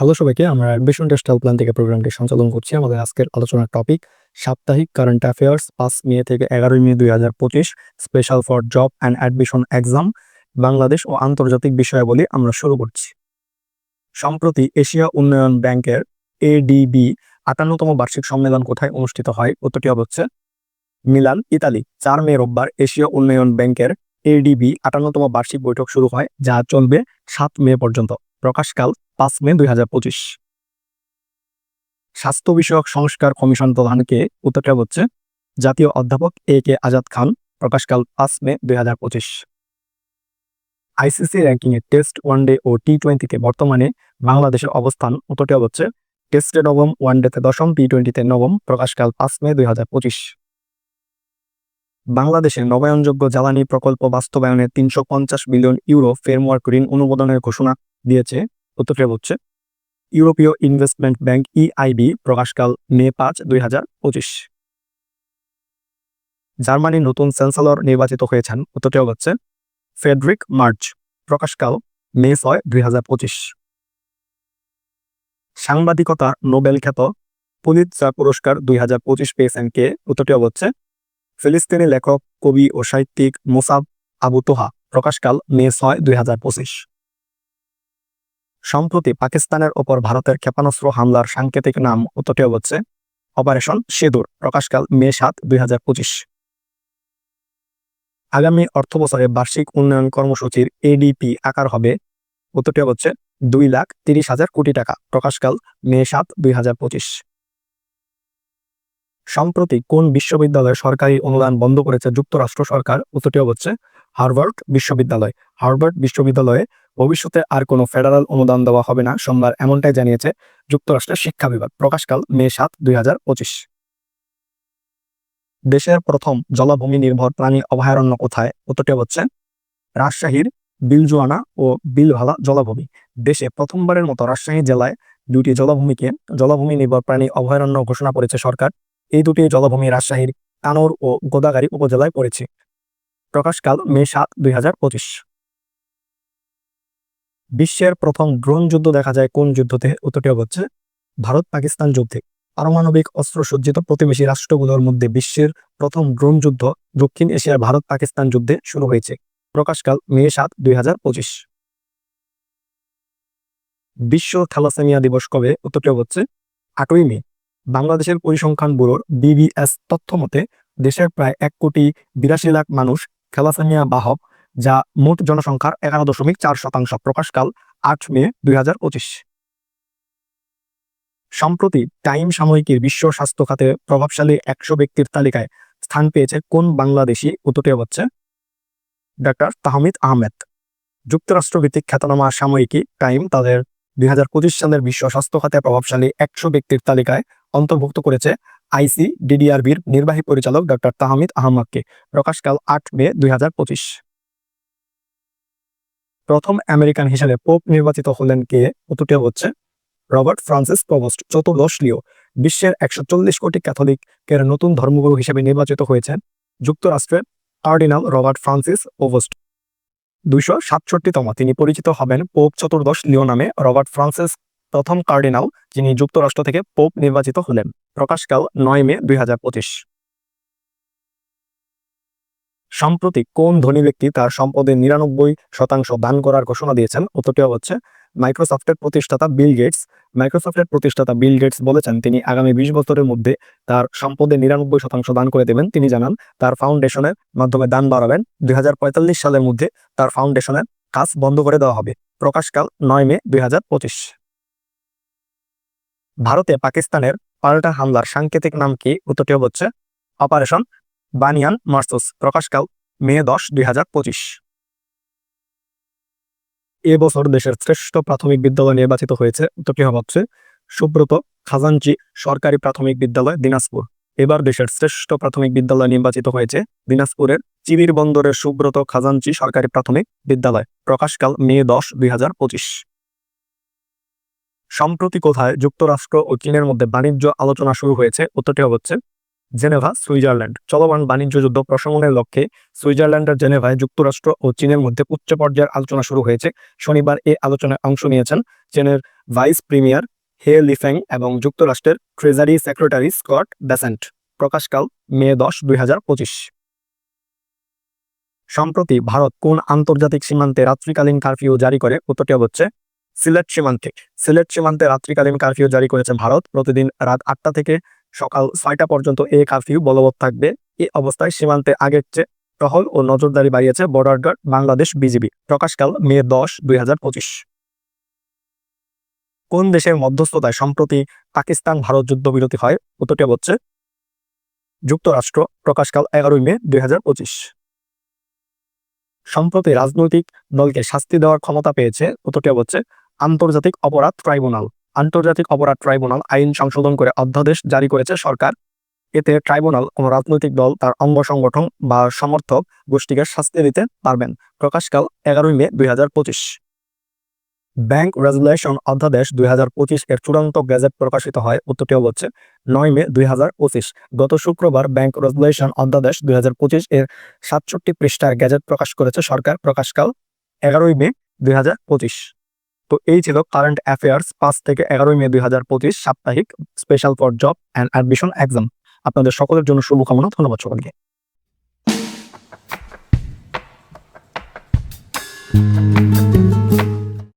Hello সবাইকে, আমরা admission textile plan থেকে প্রোগ্রামটি সঞ্চালন করছি। আমাদের আজকের আলোচনার টপিক সাপ্তাহিক কারেন্ট অ্যাফেয়ার্স পাঁচ মে থেকে এগারোই মে দুই হাজার পঁচিশ special for job and admission exam Bangladesh ও আন্তর্জাতিক বিষয়াবলী আমরা শুরু করছি। সম্প্রতি এশিয়া উন্নয়ন ব্যাংকের এডিবি আটান্নতম বার্ষিক সম্মেলন কোথায় অনুষ্ঠিত হয়? উত্তরটি হচ্ছে মিলান, ইতালি। চার মে রোববার এশিয়া উন্নয়ন ব্যাংকের এডিবি আটান্নতম বার্ষিক বৈঠক শুরু হয়, যা চলবে সাত মে পর্যন্ত। প্রকাশকাল পাঁচ মে দুই হাজার পঁচিশ। স্বাস্থ্য বিষয়ক সংস্কার কমিশন প্রধানকে উত্তরটা হচ্ছে, জাতীয় অধ্যাপক এ কে আজাদ খান প্রকাশকাল পাঁচ মে দুই হাজার পঁচিশ। আইসিসি র্যাঙ্কিংয়ে টেস্ট ওয়ানডে ও টি টোয়েন্টিতে বর্তমানে বাংলাদেশের অবস্থান, উত্তরটা হচ্ছে, টেস্টে নবম, ওয়ান ওয়ানডেতে দশম, টি টোয়েন্টিতে নবম প্রকাশকাল পাঁচ মে দুই হাজার পঁচিশ। বাংলাদেশে নবায়নযোগ্য জ্বালানি প্রকল্প বাস্তবায়নে তিনশো পঞ্চাশ বিলিয়ন ইউরো ফ্রেমওয়ার্ক ঋণ অনুমোদনের ঘোষণা। দিয়েছে, উত্তরটা হচ্ছে, ইউরোপীয় ইনভেস্টমেন্ট ব্যাংক ইআইবি প্রকাশকাল মে পাঁচ, দুই জার্মানির নতুন চ্যান্সেলর নির্বাচিত হয়েছেন উত্তরটা হচ্ছে ফেডরিক মার্চ, প্রকাশকাল মে ছয়, দুই হাজার পঁচিশ। সাংবাদিকতা নোবেল খ্যাত পুলিৎজার পুরস্কার দুই হাজার পঁচিশ পেয়েছেন কে উত্তরটি হচ্ছে, ফিলিস্তিনি লেখক, কবি ও সাহিত্যিক মুসাব আবু তোহা, প্রকাশকাল মে ছয়, দুই সম্প্রতি পাকিস্তানের ওপর ভারতের ক্ষেপণাস্ত্র হামলার সাংকেতিক নাম উত্তরটি হচ্ছে অপারেশন সেদুর, প্রকাশকাল মে সাত, দুই আগামী অর্থবছরে বার্ষিক উন্নয়ন কর্মসূচির এডিপি আকার হবে উত্তরটি হচ্ছে দুই লাখ তিরিশ হাজার কোটি টাকা, প্রকাশকাল মে সাত, দুই সম্প্রতি কোন বিশ্ববিদ্যালয়ে সরকারি অনুদান বন্ধ করেছে যুক্তরাষ্ট্র সরকার? উত্তরটি হচ্ছে হার্ভার্ড বিশ্ববিদ্যালয়। হার্ভার্ড বিশ্ববিদ্যালয়ে ভবিষ্যতে আর কোনো ফেডারাল অনুদান দেওয়া হবে না, সোমবার এমনটাই জানিয়েছে যুক্তরাষ্ট্রের শিক্ষা বিভাগ। প্রকাশকাল মে সাত, দুই দেশের প্রথম জলাভূমি নির্ভর প্রাণী অভয়ারণ্য কোথায়? উত্তরটি হচ্ছে রাজশাহীর বিলজোয়ানা ও বিলভালা জলাভূমি। দেশে প্রথমবারের মতো রাজশাহী জেলায় দুটি জলাভূমিকে জলাভূমি নির্ভর প্রাণী অভয়ারণ্য ঘোষণা করেছে সরকার। এই দুটি জলাভূমি রাজশাহীর কানোর ও গোদাগাড়ি উপজেলায় পড়েছে। প্রকাশকাল মে সাত, দুই বিশ্বের প্রথম ড্রোন যুদ্ধ দেখা যায় কোন যুদ্ধতে উত্তরটি হচ্ছে ভারত পাকিস্তান যুদ্ধে। পারমাণবিক অস্ত্র সজ্জিত প্রতিবেশী রাষ্ট্রগুলোর মধ্যে বিশ্বের প্রথম ড্রোন যুদ্ধ দক্ষিণ এশিয়ার ভারত পাকিস্তান যুদ্ধে শুরু হয়েছে। প্রকাশকাল মে সাত, দুই বিশ্ব থ্যালাসেমিয়া দিবস কবে উত্তরটি হচ্ছে আটই মে। বাংলাদেশের পরিসংখ্যান ব্যুরোর বিবিএস তথ্য মতে, দেশের প্রায় এক কোটি বিরাশি লাখ মানুষ থ্যালাসেমিয়া বাহক যা মোট জনসংখ্যার এগারো দশমিক চার শতাংশ প্রকাশকাল আট মে দুই হাজার পঁচিশ। সম্প্রতি টাইম সাময়িকীর বিশ্ব স্বাস্থ্য খাতে প্রভাবশালী একশো ব্যক্তির তালিকায় স্থান পেয়েছে কোন বাংলাদেশি উত্তরটি হচ্ছে ডাক্তার তাহমিদ আহমেদ। যুক্তরাষ্ট্র ভিত্তিক খ্যাতনামা সাময়িকী টাইম তাদের দুই হাজার পঁচিশ সালের বিশ্ব স্বাস্থ্য খাতে প্রভাবশালী একশো ব্যক্তির তালিকায় অন্তর্ভুক্ত করেছে আইসি ডিডিআরবির নির্বাহী পরিচালক ডক্টর তাহমিদ আহমদকে। প্রকাশকাল আট মে দুই প্রথম আমেরিকান হিসেবে পোপ নির্বাচিত হলেন কে? উত্তরটি হচ্ছে রবার্ট ফ্রান্সিস প্রভোস্ট, চতুর্দশ লিও। বিশ্বের একশো চল্লিশ কোটি ক্যাথলিকের নতুন ধর্মগুরু হিসেবে নির্বাচিত হয়েছেন যুক্তরাষ্ট্রের কার্ডিনাল রবার্ট ফ্রান্সিস ওভোস্ট দুইশো সাতষট্টিতম তিনি পরিচিত হবেন পোপ চতুর্দশ লিও নামে রবার্ট ফ্রান্সিস প্রথম কার্ডিনাল যিনি যুক্তরাষ্ট্র থেকে পোপ নির্বাচিত হলেন। প্রকাশকাল নয় মে দুই সম্প্রতি কোন ধনী ব্যক্তি তার সম্পদের নিরানব্বই শতাংশ দান করার ঘোষণা দিয়েছেন? উত্তরটি হচ্ছে, মাইক্রোসফটের প্রতিষ্ঠাতা বিল গেটস। মাইক্রোসফটের প্রতিষ্ঠাতা বিল গেটস বলেছেন, তিনি আগামী বিশ বছরের মধ্যে তার সম্পদের নিরানব্বই শতাংশ দান করে দেবেন। তিনি জানান, তার ফাউন্ডেশনের মাধ্যমে দান বাড়াবেন। দুই হাজার পঁয়তাল্লিশ সালের মধ্যে তার ফাউন্ডেশনের কাজ বন্ধ করে দেওয়া হবে। প্রকাশকাল নয় মে দুই হাজার পঁচিশ। ভারতে পাকিস্তানের পাল্টা হামলার সাংকেতিক নাম কি? উত্তরটি হচ্ছে অপারেশন বানিয়ান মার্সুস। প্রকাশকাল মে দশ, দুই হাজার পঁচিশ। এবছর দেশের শ্রেষ্ঠ প্রাথমিক বিদ্যালয় নির্বাচিত হয়েছে। উত্তরটি হচ্ছে সুব্রত খাজানচি সরকারি প্রাথমিক বিদ্যালয় দিনাজপুর। এবার দেশের শ্রেষ্ঠ প্রাথমিক বিদ্যালয় নির্বাচিত হয়েছে দিনাজপুরের চিবির বন্দরের সুব্রত খাজানচি সরকারি প্রাথমিক বিদ্যালয়। প্রকাশকাল মে দশ, দুই সম্প্রতি কোথায় যুক্তরাষ্ট্র ও চীনের মধ্যে বাণিজ্য আলোচনা শুরু হয়েছে, উত্তরটি হচ্ছে জেনেভা, সুইজারল্যান্ড। চলমান বাণিজ্য যুদ্ধ প্রশমনের লক্ষ্যে সুইজারল্যান্ডের জেনেভায় যুক্তরাষ্ট্র ও চীনের মধ্যে উচ্চ পর্যায়ের আলোচনা শুরু হয়েছে। শনিবার এই আলোচনায় অংশ নিয়েছেন চীনের ভাইস প্রিমিয়ার হে লিফেং এবং যুক্তরাষ্ট্রের ট্রেজারি সেক্রেটারি স্কট ব্যাসেন্ট। প্রকাশকাল, মে দশ, দুই সম্প্রতি ভারত কোন আন্তর্জাতিক সীমান্তে রাত্রিকালীন কারফিউ জারি করে, উত্তরটি হচ্ছে সিলেট সীমান্তে। সিলেট সীমান্তে রাত্রিকালীন কারফিউ জারি করেছে ভারত। প্রতিদিন রাত আটটা থেকে সকাল ছয়টা পর্যন্ত এই কারফিউ বলবৎ থাকবে। এই অবস্থায় সীমান্তে আগের চেয়ে টহল ও নজরদারি বাড়িয়েছে বর্ডার গার্ড বাংলাদেশ বিজিবি। প্রকাশকাল মে দশ, দুই কোন দেশের মধ্যস্থতায় সম্প্রতি পাকিস্তান ভারত যুদ্ধবিরতি হয়, উত্তরটি হচ্ছে যুক্তরাষ্ট্র। প্রকাশকাল এগারোই মে, দুই হাজার পঁচিশ। সম্প্রতি রাজনৈতিক দলকে শাস্তি দেওয়ার ক্ষমতা পেয়েছে, উত্তরটি হচ্ছে আন্তর্জাতিক অপরাধ ট্রাইব্যুনাল। আন্তর্জাতিক অপরাধ ট্রাইব্যুনাল আইন সংশোধন করে অধ্যাদেশ জারি করেছে সরকার। এতে ট্রাইব্যুনাল কোনো রাজনৈতিক দল, তার অঙ্গ সংগঠন বা সমর্থক গোষ্ঠীকে শাস্তি দিতে পারবেন। প্রকাশকাল এগারোই মে দুই হাজার পঁচিশ। ব্যাংক রেজুলেশন অধ্যাদেশ দুই হাজার পঁচিশ এর চূড়ান্ত গেজেট প্রকাশিত হয়, উত্তরটি হচ্ছে নয় মে দুই হাজার পঁচিশ। গত শুক্রবার ব্যাংক রেজুলেশন অধ্যাদেশ দুই এর সাতষট্টি পৃষ্ঠার গেজেট প্রকাশ করেছে সরকার। প্রকাশকাল এগারোই মে দুই হাজার পঁচিশ। তো এই ছিল কারেন্ট অ্যাফেয়ার্স পাঁচ থেকে এগারোই মে দুই হাজার পঁচিশ সাপ্তাহিক special for job and admission exam আপনাদের সকলের জন্য শুভকামনা, ধন্যবাদ সকলকে।